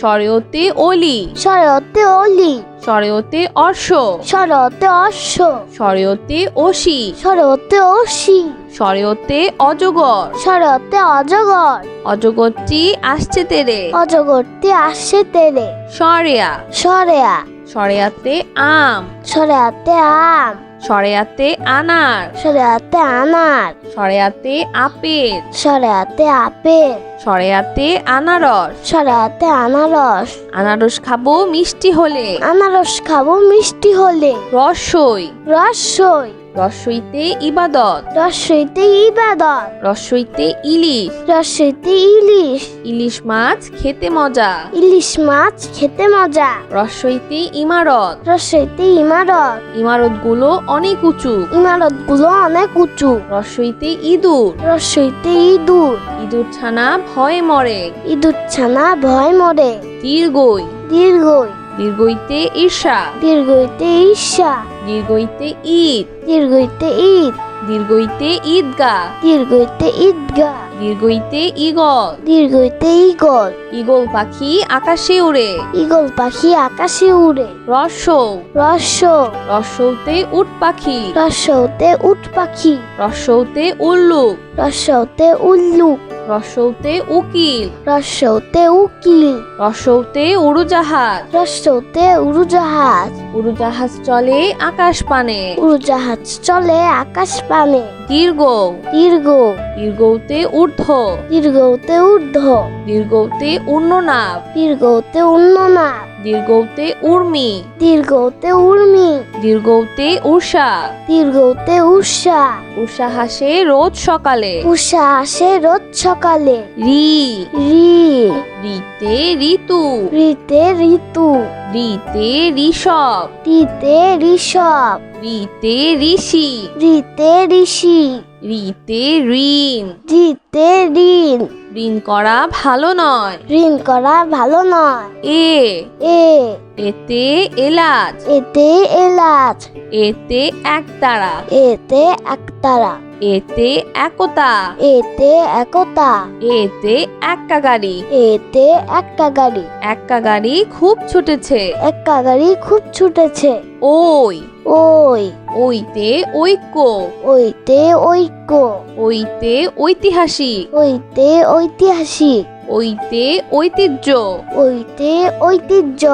স্বরীয়তে অলি সরতে অলি স্বরীয়তে অর্শ সরতে অশ্ব। স্বরীয়তে অসি সরতে অসি স্বরীয়তে অজগর। সরতে অজগর। অজগরটি আসছে তেরে। অজগরটি আসছে তেরে। সরেয়া। সরেয়া। সরেয়াতে আম। সরেয়াতে আম। সরেয়াতে আনার। সরেয়াতে আনার। সরেয়াতে আপেল। সরেয়াতে আপেল। সরেয়াতে আনারস। সরেয়াতে আনারস। আনারস খাব মিষ্টি হলে। আনারস খাব মিষ্টি হলে। রসই রসই রসইতে ইবাদত। রসইতে ইবাদত। রসইতে ইলিশ। রসইতে ইলিশ। ইলিশ মাছ খেতে মজা। ইলিশ মাছ খেতে মজা। রসইতে ইমারত। রসইতে ইমারত। ইমারতগুলো অনেক উঁচু। ইমারতগুলো অনেক উঁচু। রসইতে ইঁদুর। রসইতে ইঁদুর। ইঁদুর ছানা ভয় মরে। ইঁদুর ছানা ভয় মরে। দীর্ঘই। দীর্ঘই। দীর্ঘইতে ঈর্ষা। দীর্ঘইতে ঈর্ষা। দীর্ঘইতে ঈদ। দীর্ঘইতে ঈদ। দীর্ঘইতে ঈদগা দীর্ঘইতে ঈদগা দীর্ঘইতে ঈগল। দীর্ঘইতে ঈগল। ঈগল পাখি আকাশে উড়ে। ঈগল পাখি আকাশে উড়ে। রসৌ রস্য রসৌতে উট পাখি। রস্যতে উট পাখি। রসৌতে উল্লুক রস্যতে উল্লুক রসৌতে উকিল। রসৌতে উকিল। রসৌতে উড়োজাহাজ। রসৌতে উড়োজাহাজ। উড়োজাহাজ চলে আকাশ পানে উড়োজাহাজ চলে আকাশ পানে দীর্ঘ। দীর্ঘ। দীর্ঘতে ঊর্ধ্ব। দীর্ঘতে ঊর্ধ্ব। দীর্ঘতে উন্ননাভ। দীর্ঘতে উন্ননাদ দীর্ঘতে উর্মি। দীর্ঘতে উর্মি। দীর্ঘতে উষা দীর্ঘতে উষা উষা হাসে রোজ সকালে। উষা হাসে রোজ সকালে। রি। রি। রিতে ঋতু। রিতে ঋতু। রিতে ঋষভ। রিতে ঋষভ। রিতে ঋষি। রিতে ঋষি। রিতে ঋণ। রিতে ঋণ। ঋণ করা ভালো নয়। ঋণ করা ভালো নয়। এ এ এতে এলাচ। এতে এলাচ। এতে একতারা। এতে একতারা। এতে একতা। এতে একতা। এতে এক্কা গাড়ি এতে একটা গাড়ি এক্কা গাড়ি খুব ছুটেছে। একটা গাড়ি খুব ছুটেছে। ওই। ওই। ওইতে ঐক্য। ওইতে ঐক্য। ওইতে ঐতিহাসিক। ওইতে ঐতিহাসিক। ওইতে ঐতিহ্য। ওইতে ঐতিহ্য।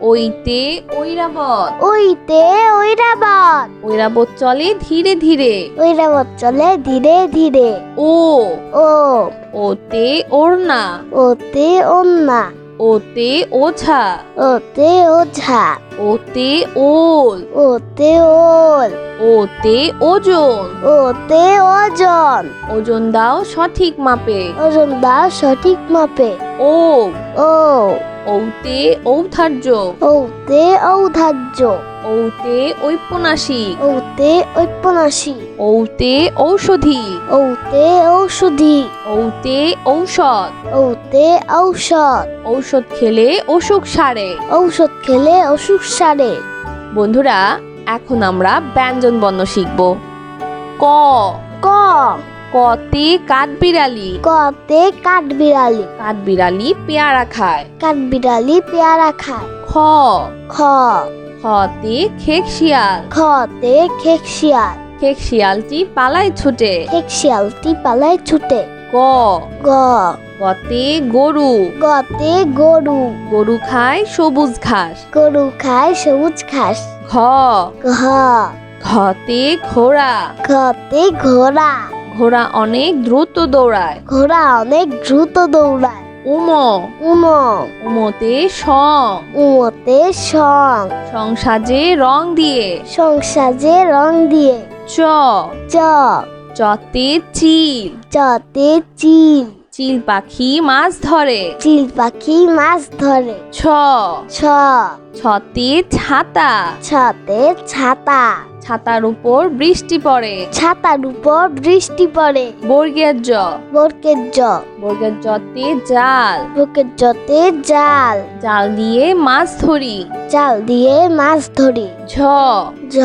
ওইতে ঐরাবত। ওইতে ঐরাবত। ঐরাবত চলে ধীরে ধীরে। ঐরাবত চলে ধীরে ধীরে। ও। ও। ওতে ওড়না। ওতে ওরনা ওতে ওঝা। ওতে ওঝা। ওতে ওল। ওতে ওল। ওতে ওজন। ওতে ওজন। ওজন দাও সঠিক মাপে। ওজন দাও সঠিক মাপে। ও। ও। ঔতে ঔধার্য। ওতে ঔধার্য। ঔতে ঔপন্যাসিক। ওতে ঔপন্যাসী ঔতে ঔষধি। ওতে ঔষধি। ঔতে ঔষধ। ওতে ঔষধ। ঔষধ খেলে অসুখ সারে। ঔষধ খেলে অসুখ সারে বন্ধুরা এখন আমরা ব্যঞ্জন বর্ণ শিখব। ক। ক। কতে কাঠবিড়ালি। কতে কাঠবিড়ালি। কাঠবিড়ালি পেয়ারা খায়। কাঠবিড়ালি পেয়ারা খায়। খ। খ। খতে খেক শিয়াল। খতে খেক শিয়াল। খেক শিয়ালটি পালায় ছুটে। খেক শিয়ালটি পালায় ছুটে। গ। গ। গতে গরু। গতে গরু। গরু খায় সবুজ ঘাস। গরু খায় সবুজ ঘাস। ঘ। ঘ। ঘতে ঘোড়া। ঘতে ঘোড়া। ঘোড়া অনেক দ্রুত দৌড়ায়। ঘোড়া অনেক দ্রুত দৌড়ায়। উম। উম। উমতে সং। উমতে সং। সংসাজে রং দিয়ে। সংসাজে রং দিয়ে। চ। চ। চতে চিল। চতে চিল। চিল পাখি মাছ ধরে। চিল পাখি মাছ ধরে। ছ। ছ। ছতে ছাতা। ছতে ছাতা। ছাতার উপর বৃষ্টি পড়ে। ছাতার উপর বৃষ্টি পড়ে। বর্গের জ। বরকের জ। বর্গের জতে জাল। বরকের জতে জাল। জাল দিয়ে মাছ ধরি। জাল দিয়ে মাছ ধরি। ঝ। ঝ।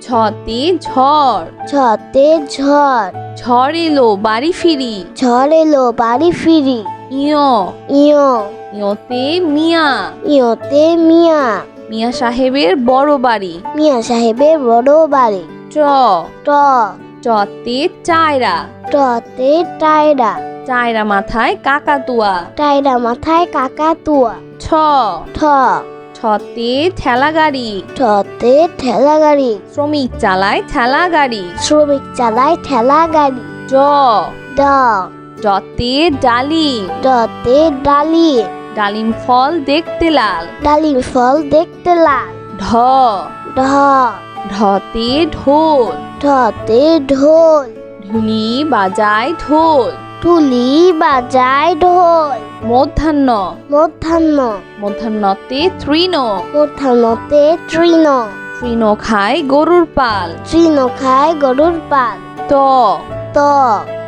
ঝতে ঝড়। ঝতে ঝড়। ঝড় এলো বাড়ি ফিরি। ঝড় এলো বাড়ি ফিরি। ইয়। ইয়। ইয়তে মিয়া। ইয়তে মিয়া। মিয়া সাহেবের বড় বাড়ি। মিয়া সাহেবের বড় বাড়ি। ট। ট। টতে চায়রা। টতে টায়রা চায়রা মাথায় কাকাতুয়া। টায়রা মাথায় কাকাতুয়া। ছ ঠ। ছতে ঠেলা গাড়ি ঠতে ঠেলা গাড়ি শ্রমিক চালায় ঠেলা গাড়ি শ্রমিক চালায় ঠেলা গাড়ি জ। ড। ডতে ডালিম ডতে ডালি। ডালিম ফল দেখতে লাল। ডালিম ফল দেখতে লাল। ঢ। ঢ। ঢতে ঢোল। ঢতে ঢোল। ঢুলি বাজায় ঢোল। তুলি বাজায় ঢোল। মধ্যাহ্ন। মধ্যাহ্ন। মধ্যাহ্নতে তৃণ। মধ্যাহ্নতে তৃণ। তৃণ খায় গরুর পাল। তৃণ খায় গরুর পাল। ত। ত।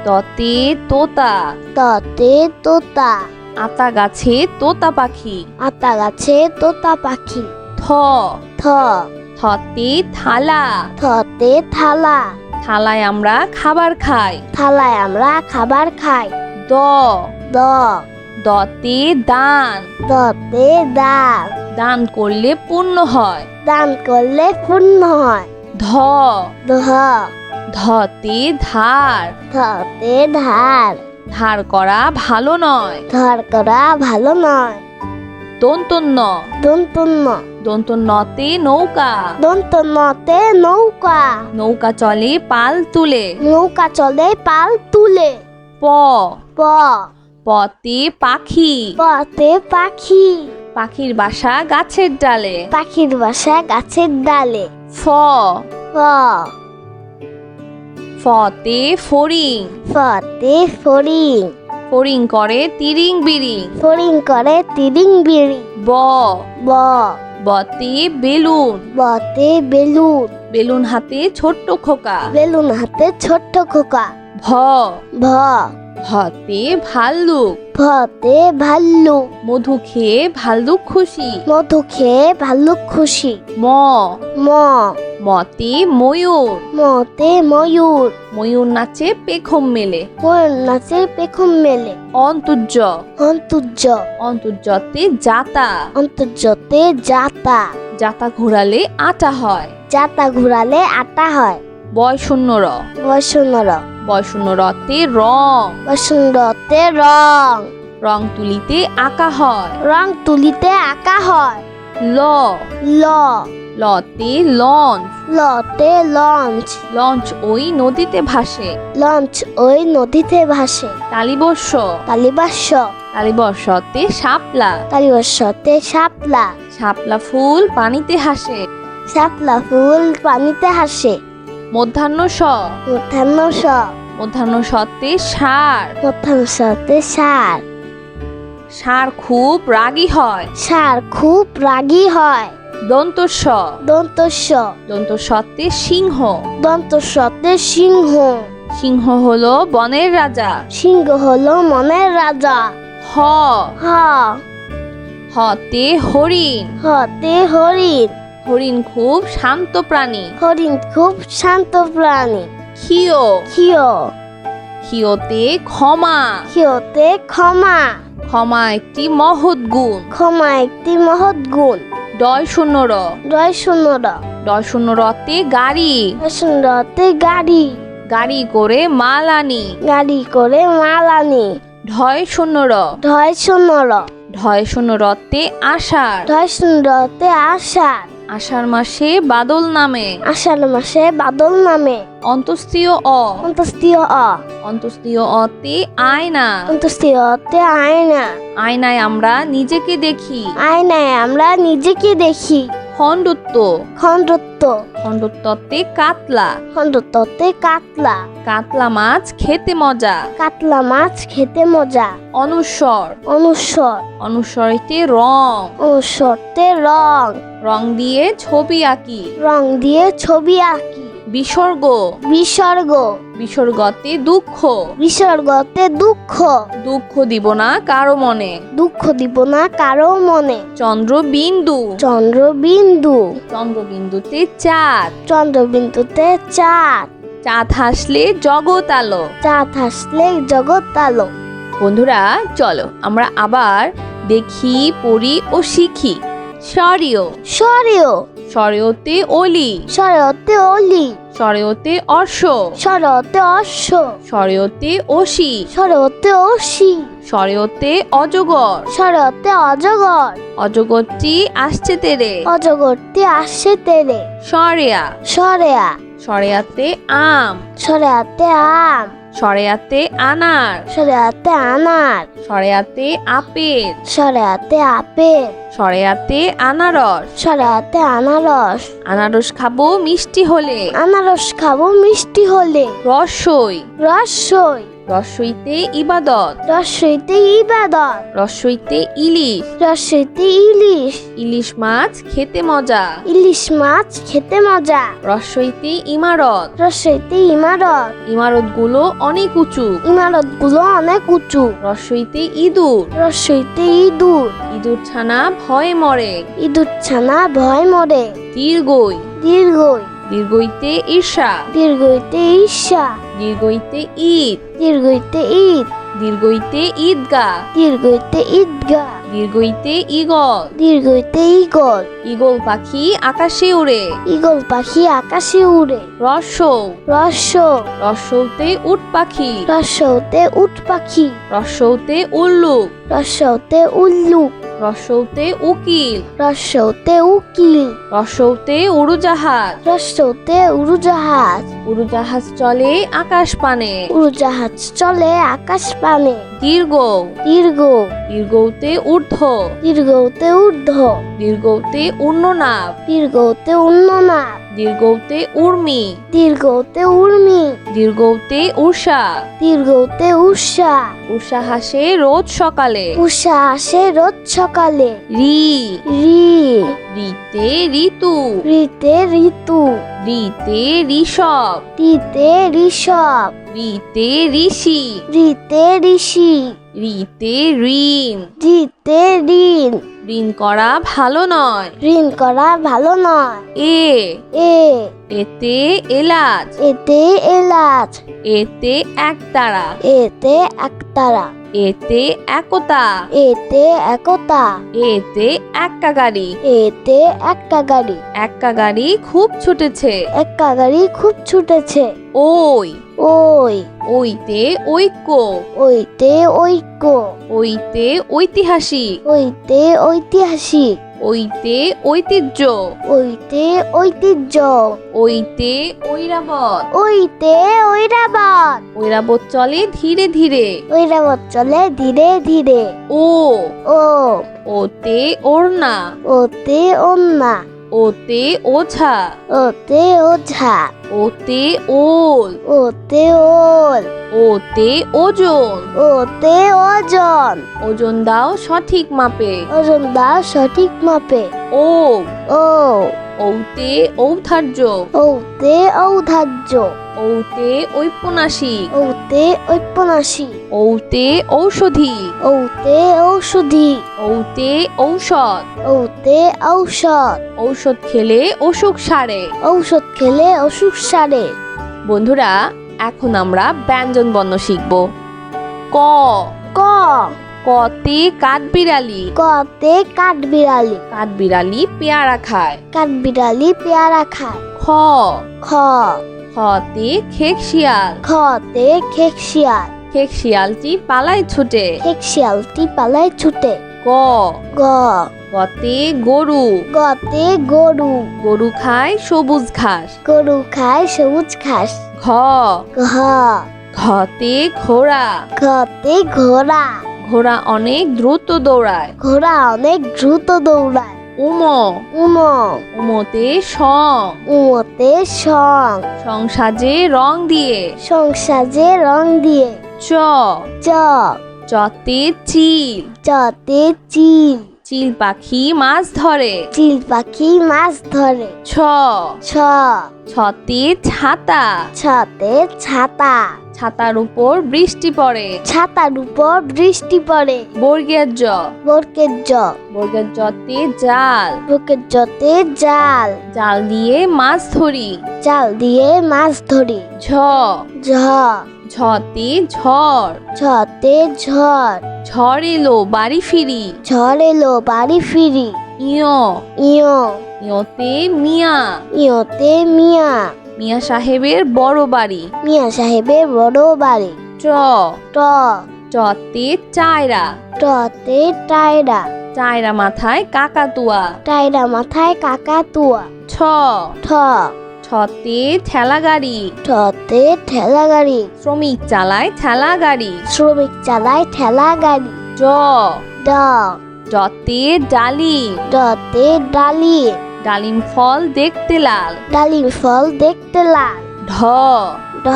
ততে তোতা। ততে তোতা। আতা গাছে তোতা পাখি। আতা গাছে তোতা পাখি। থ। থ। থতে থালা। থতে থালা। থালায় আমরা খাবার খাই। থালায় আমরা খাবার খাই। দ। দ। দতে দান। দতে দান। দান করলে পুণ্য হয়। দান করলে পূর্ণ হয়। ধ। ধ। ধতে ধার। ধতে ধার। ধার করা ভালো নয়। ধার করা ভালো নয়। দন্তন্য। দন্তন্য। দন্তন্যতে নৌকা। দন্ত নতে নৌকা। নৌকা চলে পাল তুলে। নৌকা চলে পাল তুলে। প। প। পতে পাখি। পতে পাখি। পাখির বাসা গাছের ডালে। পাখির বাসা গাছের ডালে। ফ। প ফতে ফড়িং। ফতে ফড়িং। ফড়িং করে তিরিং বিরিং। ফড়িং করে তিরিং বিড়ি ব। ব। বতে বেলুন। বতে বেলুন। বেলুন হাতে ছোট্ট খোকা। বেলুন হাতে ছোট্ট খোকা। ভ। ভ। ভতে ভাল্লুক। ভতে ভাল্লুক। মধু খেয়ে ভাল্লুক খুশি। মধু খেয়ে ভাল্লুক খুশি। ম। ম। মতে ময়ূর। মতে ময়ূর। ময়ূর নাচে পেখম মেলে। ময়ূর নাচে পেখম মেলে। অন্তর্য। অন্তর্য। অন্তর্যতে জাতা অন্তর্যতে জাতা জাতা ঘোরালে আটা হয়। জাতা ঘোরালে আটা হয়। বয় শূন্য র বসুনর বয় শূন্য রতে রং। বসুন্দরতে রং। রং তুলিতে আঁকা হয়। রং তুলিতে আঁকা হয়। ল। ল। লতে লঞ্চ। লতে লঞ্চ। লঞ্চ ওই নদীতে ভাসে। লঞ্চ ওই নদীতে ভাসে। তালিবর্ষ। কালিবাস্য তালিবর্ষতে শাপলা। কালিবস্যতে শাপলা। শাপলা ফুল পানিতে হাসে। শাপলা ফুল পানিতে হাসে। মধ্যাহ্ন স। মধ্যাহ্ন স। মধ্যাহ্ন সতে সার। মধ্যাহ্ন সতে সার। সার খুব রাগী হয়। সার খুব রাগী হয়। দন্ত স। দন্তস্য দন্ত সতে সিংহ। দন্ত দন্তস্বতে সিংহ। সিংহ হলো বনের রাজা। সিংহ হলো মনের রাজা। হ। হ। হতে হরিণ। হতে হরিণ। হরিণ খুব শান্ত প্রাণী। হরিণ খুব শান্ত প্রাণী। ক্ষিয়। ক্ষিয়। ক্ষিয়তে ক্ষমা। ক্ষিয়তে ক্ষমা। ক্ষমা একটি মহৎ গুণ। ক্ষমা একটি মহৎ গুণ। ডয় শূন্য র। ডয় শূন্যর ডয় শূন্য রতে গাড়ি। সুন্দরতে গাড়ি। গাড়ি করে মাল আনি। গাড়ি করে মাল আনি। ঢয় শূন্য র। ঢয় শূন্যর ঢয় শূন্য রতে আষাঢ়। ঢয় সুন্দরতে আষাঢ়। আষাঢ় মাসে বাদল নামে। আষাঢ় মাসে বাদল নামে। অন্তস্তীয় অ। অন্তস্তীয় অ। অন্তস্তীয় অতে আয়না। অন্তস্তীয়তে আয়না। আয়নায় আমরা নিজেকে দেখি। আয়নায় আমরা নিজেকে দেখি। খণ্ডত্ব। খণ্ডত্ব। খণ্ডত্বতে কাতলা। খণ্ডত্বতে কাতলা। কাতলা মাছ খেতে মজা। কাতলা মাছ খেতে মজা। অনুস্বর। অনুস্বর। অনুস্বরতে রং। অনুস্বরতে রং। রং দিয়ে ছবি আঁকি। রং দিয়ে ছবি আঁকি। বিসর্গ। বিসর্গ। বিসর্গতে দুঃখ। বিসর্গতে দুঃখ। দুঃখ দিব না কারও মনে। দুঃখ দিব না কারও মনে। চন্দ্রবিন্দু। চন্দ্রবিন্দু। চন্দ্রবিন্দুতে চাঁদ। চন্দ্রবিন্দুতে চাঁদ। চাঁদ হাসলে জগৎ আলো। চাঁদ হাসলে জগৎ আলো। বন্ধুরা চলো আমরা আবার দেখি পড়ি ও শিখি। সরিও সরেও সরেওতে অলি সরতে অলি সরেওতে অর্শ সরতে অশ্ব। সরেওতে অসি সরতে অসি সরেওতে অজগর। সরতে অজগর। অজগরটি আসছে তেরে। অজগরটি আসছে তেরে। সরেয়া। সরেয়া। সরেয়াতে আম। সরেয়াতে আম। সরেয়াতে আনার। সরেয়াতে আনার। সরেয়াতে আপেল। সরেয়াতে আপেল। সরেয়াতে আনারস। সরেয়াতে আনারস। আনারস খাব মিষ্টি হলে। আনারস খাব মিষ্টি হলে। রসই রসই রসইতে ইবাদত। রসইতে ইবাদত। রসইতে ইলিশ। রসইতে ইলিশ। ইলিশ মাছ খেতে মজা। ইলিশ মাছ খেতে মজা। রসইতে ইমারত। রসইতে ইমারত। ইমারতগুলো অনেক উঁচু। ইমারতগুলো অনেক উঁচু। রসইতে ইঁদুর। রসইতে ইঁদুর। ইঁদুর ছানা ভয় মরে। ইঁদুর ছানা ভয় মরে। দীর্ঘই। দীর্ঘই। দীর্ঘইতে ঈর্ষা। দীর্ঘইতে ঈর্ষা। দীর্ঘইতে ঈদ। দীর্ঘইতে ঈদ। দীর্ঘইতে ঈদগা। দীর্ঘইতে ঈদগা। দীর্ঘইতে ইগল দীর্ঘইতে ঈগল। ইগল পাখি আকাশে উড়ে। ইগল পাখি আকাশে উড়ে। রসৌ রস্য রসৌতে উট পাখি। রস্যতে উট পাখি। রসৌতে উল্লুক রস্যতে উল্লুক রসৌতে উকিল। রসৌতে উকিল। রসৌতে উড়োজাহাজ। রসৌতে উড়োজাহাজ। উড়োজাহাজ চলে আকাশ পানে। উড়োজাহাজ চলে আকাশ পানে। দীর্ঘ। দীর্ঘ। দীর্ঘতে ঊর্ধ্ব। দীর্ঘতে ঊর্ধ্ব। দীর্ঘতে উন্ননাভ। দীর্ঘতে উন্ননাদ দীর্ঘতে উর্মি। দীর্ঘতে উর্মি। দীর্ঘতে উষা দীর্ঘতে উষা উষা হাসে রোজ সকালে। উষা আসে রোজ সকালে। রি। রি। রিতে ঋতু। রিতে ঋতু। রিতে ঋষভ। রিতে ঋষভ। রিতে ঋষি। রিতে ঋষি। রিতে ঋণ। রিতে ঋণ। ঋণ করা ভালো নয়। ঋণ করা ভালো নয়। এ। এ। এতে এলাচ। এতে এলাচ। এতে একতারা। এতে একতারা। এতে একতা। এতে একতা। এতে এক্কা গাড়ি এতে একটা গাড়ি এক্কা গাড়ি খুব ছুটেছে। একটা গাড়ি খুব ছুটেছে। ওই। ওই। ওইতে ঐক্য। ওইতে ঐক্য। ওইতে ঐতিহাসিক। ওইতে ঐতিহাসিক। ওইতে ঐতিহ্য। ওইতে ঐতিহ্য। ওইতে ঐরাবত ওইতে ঐরাবত ঐরাবত চলে ধীরে ধীরে। ঐরাবত চলে ধীরে ধীরে। ও। ও। ওতে ওড়না। ওতে ওরনা ওতে ওঝা। ওতে ওঝা। ওতে ওল। ওতে ওল। ওতে ওজন। ওতে ওজন। ওজন দাও সঠিক মাপে। ওজন দাও সঠিক মাপে। ও। ও। ঔতে ঔধার্য। ওতে ঔধার্য। ঔতে ঔপন্যাসিক। ওতে ঔপন্যাসী ঔতে ঔষধি। ওতে ঔষধি। ঔতে ঔষধ। ওতে ঔষধ। ঔষধ খেলে অসুখ সারে। ঔষধ খেলে অসুখ সারে। বন্ধুরা এখন আমরা ব্যঞ্জন বর্ণ শিখব। ক। ক। কতে কাঠবিড়ালি। কতে কাঠবিড়ালি। কাঠবিড়ালি পেয়ারা খায়। কাঠবিড়ালি পেয়ারা খায়। খ। খ। খতে খেক শিয়াল। খতে খেক শিয়াল। খেক শিয়ালটি পালায় ছুটে। খেক শিয়ালটি পালায় ছুটে। গ। গ। গতে গরু। গতে গরু। গরু খায় সবুজ ঘাস। গরু খায় সবুজ ঘাস। ঘ। ঘ। ঘতে ঘোড়া। ঘতে ঘোড়া। ঘোড়া অনেক দ্রুত দৌড়ায়। ঘোড়া অনেক দ্রুত দৌড়ায়। উমো। উমো। উমোতে সং। উমোতে সং। সং সাজে রং দিয়ে। সংসাজে রং দিয়ে। চ। চ। চতে চিল। চতে চিল। চিল পাখি মাছ ধরে। চিল পাখি মাছ ধরে। ছ। ছ। ছতে ছাতা। ছতে ছাতা। ছাতার উপর বৃষ্টি পড়ে। ছাতার উপর বৃষ্টি পড়ে। বর্গের জ। বরকের জ। বর্গের জতে জাল। বরকের জতে জাল। জাল দিয়ে মাছ ধরি। জাল দিয়ে মাছ ধরি। ঝ। ঝ। ঝতে ঝড়। ঝতে ঝড়। ঝড় এলো বাড়ি ফিরি। ঝড় এলো বাড়ি ফিরি। ইয়। ইয়। ইয়তে মিয়া। ইয়তে মিয়া। মিয়া সাহেবের বড় বাড়ি। মিয়া সাহেবের বড় বাড়ি। ট। ট। টতে চায়রা। টতে টায়রা চায়রা মাথায় কাকাতুয়া। টায়রা মাথায় কাকাতুয়া। ছ ঠ। ছতে ঠেলা গাড়ি। ঠতে ঠেলা গাড়ি। শ্রমিক চালায় ঠেলা গাড়ি। শ্রমিক চালায় ঠেলা গাড়ি। ড। ড। ডতে ডালিম। ডতে ডালি ডালিম ফল দেখতে লাল। ডালিম ফল দেখতে লাল। ঢ। ঢ।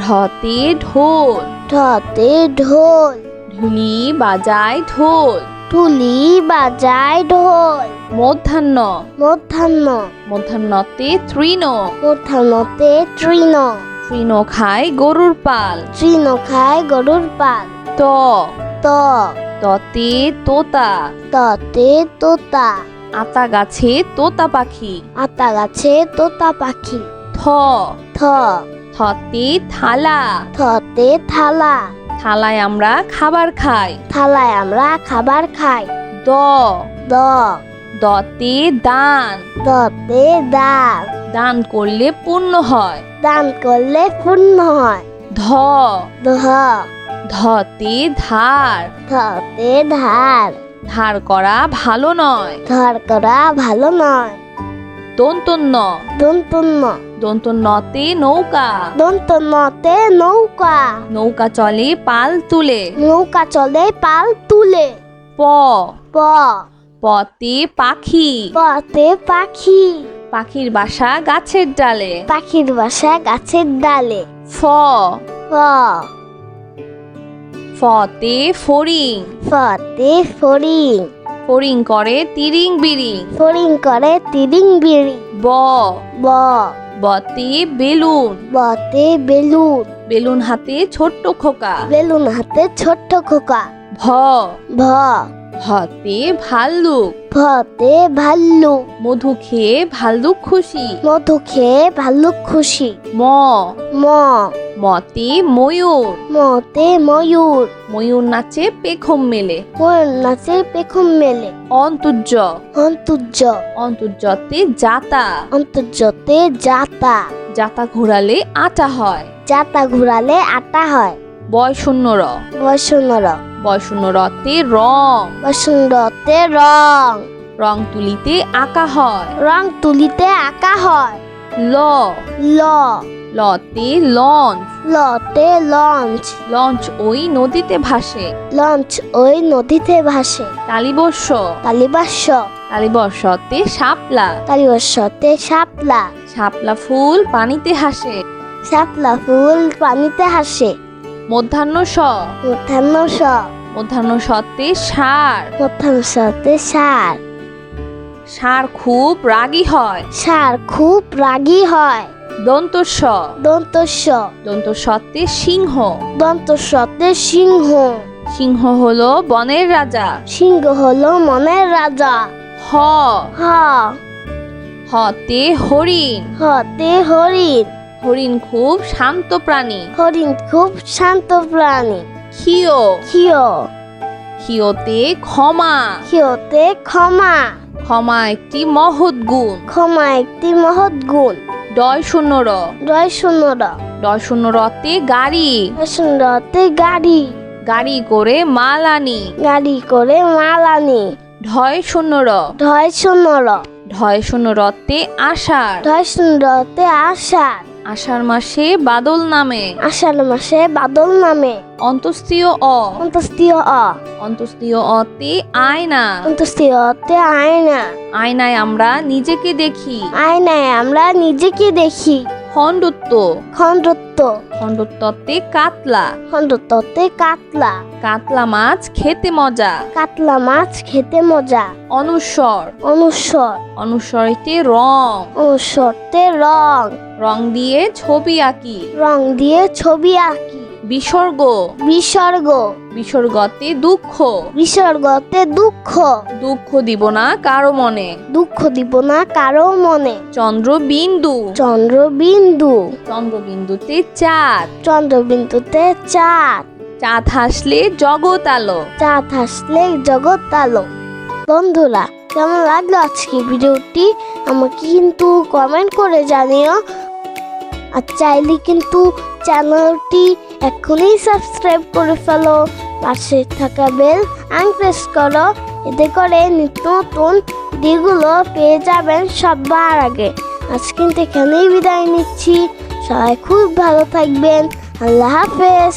ঢতে ঢোল। ঢতে ঢোল। ধুনি বাজায় ঢোল। তুলি বাজায় ঢোল। মধ্যাহ্ন। মধ্যাহ্ন। মধ্যাহ্নতে তৃণ। মধ্যাহ্নতে তৃণ। তৃণ খায় গরুর পাল। তৃণ খায় গরুর পাল। ত। ত। ততে তোতা। ততে তোতা। আতা গাছে তোতা পাখি। আতা গাছে তোতা পাখি। থ। থ। থতে থালা। থতে থালা। থালায় আমরা খাবার খাই। থালায় আমরা খাবার খাই। দ। দ। দতে দান। দতে দান। দান করলে পূর্ণ হয়। দান করলে পূর্ণ হয়। ধ। ধ। ধতে ধার। ধতে ধার। ধার করা ভালো নয়। ধার করা ভালো নয়। দন্তন্য। দন্তন্য। দন্তন্যতে নৌকা। দন্তন্যতে নৌকা। নৌকা চলে পাল তুলে। নৌকা চলে পাল তুলে। প। প। পতে পাখি। পতে পাখি। পাখির বাসা গাছের ডালে। পাখির বাসা গাছের ডালে। ফ। ফ ফতে ফড়িং। ফতে ফড়িং। ফড়িং করে তিরিং বিরিং ফড়িং করে তিরিং বিড়ি ব। ব বতে বেলুন। বতে বেলুন। বেলুন হাতে ছোট্ট খোকা। বেলুন হাতে ছোট্ট খোকা। ভ। ভ। ভতে ভাল্লুক। ভতে ভাল্লুক। মধু খেয়ে ভাল্লুক খুশি। মধু খেয়ে ভাল্লুক খুশি। ম। ম। মতে ময়ূর। মতে ময়ূর। ময়ূর নাচে পেখম মেলে। ময়ূর নাচে পেখম মেলে। অন্তর্য। অন্তর্য। অন্তর্যতে জাতা অন্তর্যতে জাতা জাতা ঘোরালে আটা হয়। জাতা ঘোরালে আটা হয়। বয় শূন্য র। বসুনর বয় শূন্য রতে রং। বসুন্দরতে রং। রং তুলিতে আঁকা হয়। রং তুলিতে আঁকা হয়। ল। ল। লতে লঞ্চ। লতে লঞ্চ। লঞ্চ ওই নদীতে ভাসে। লঞ্চ ওই নদীতে ভাসে। তালিবর্ষ। তালিবাস্য তালিবর্ষতে শাপলা। তালিবস্যতে শাপলা। শাপলা ফুল পানিতে হাসে। শাপলা ফুল পানিতে হাসে। মধ্যাহ্ন স মধ্যাহ্ন স মধ্যাহ্ন সতে সার। মধ্যাহ্ন সতে সার। সার খুব রাগী হয়। সার খুব রাগী হয়। দন্তস্ব। দন্ত দন্তস্বতে সিংহ। দন্তস্বতে সিংহ। সিংহ হলো বনের রাজা। সিংহ হলো মনের রাজা। হ। হ। হতে হরিণ। হতে হরিণ। হরিণ খুব শান্ত প্রাণী। হরিণ খুব শান্ত প্রাণী। ক্ষিয়। ক্ষিয়। ক্ষিয়তে ক্ষমা। ক্ষিয়তে ক্ষমা। ক্ষমা একটি মহৎ গুণ। ক্ষমা একটি মহৎ গুণ। ডয় শূন্য র ডয় শূন্য র ডয় শূন্য রতে গাড়ি। সুন্দরতে গাড়ি গাড়ি করে মাল আনি গাড়ি করে মাল আনি ঢয় শূন্য র ঢয় র ঢয় শূন্য রতে আষাঢ়। ঢয় সুন্দরতে আষাঢ়। আষাঢ় মাসে বাদল নামে। আষাঢ় মাসে বাদল নামে। অন্তস্তীয় অ। অন্তস্তীয় অ। অন্তস্তীয় অতে আয়না। অন্তস্তীয় অতে আয়না। আয়নায় আমরা নিজেকে দেখি। আয়নায় আমরা নিজেকে দেখি। খণ্ডত্ব। খণ্ডত্ব। খণ্ডত্বতে কাতলা। খণ্ডত্বতে কাতলা। কাতলা মাছ খেতে মজা। কাতলা মাছ খেতে মজা। অনুস্বর অনুস্বর অনুস্বরেতে রং। অনুস্বরতে রং। রং দিয়ে ছবি আঁকি। রং দিয়ে ছবি আঁকি। বিসর্গ। বিসর্গ। বিসর্গতে দুঃখ। বিসর্গতে দুঃখ। দুঃখ দিব না কারও মনে। দুঃখ দিব না কারও মনে। চন্দ্রবিন্দু। চন্দ্রবিন্দু। চন্দ্রবিন্দুতে চাঁদ। চন্দ্রবিন্দুতে চাঁদ। চাঁদ হাসলে জগৎ আলো। চাঁদ হাসলে জগৎ আলো। বন্ধুরা কেমন লাগল আজকে ভিডিওটি? আমাকে কিন্তু কমেন্ট করে জানিও। আর চাইলে কিন্তু চ্যানেলটি এখনই সাবস্ক্রাইব করে ফেলো। পাশে থাকা বেল আন প্রেস করো, এতে করে নিত্য নতুন দিগুলো পেয়ে যাবেন সবার আগে। আজ কিন্তু এখানেই বিদায় নিচ্ছি। সবাই খুব ভালো থাকবেন। আল্লাহ হাফেজ।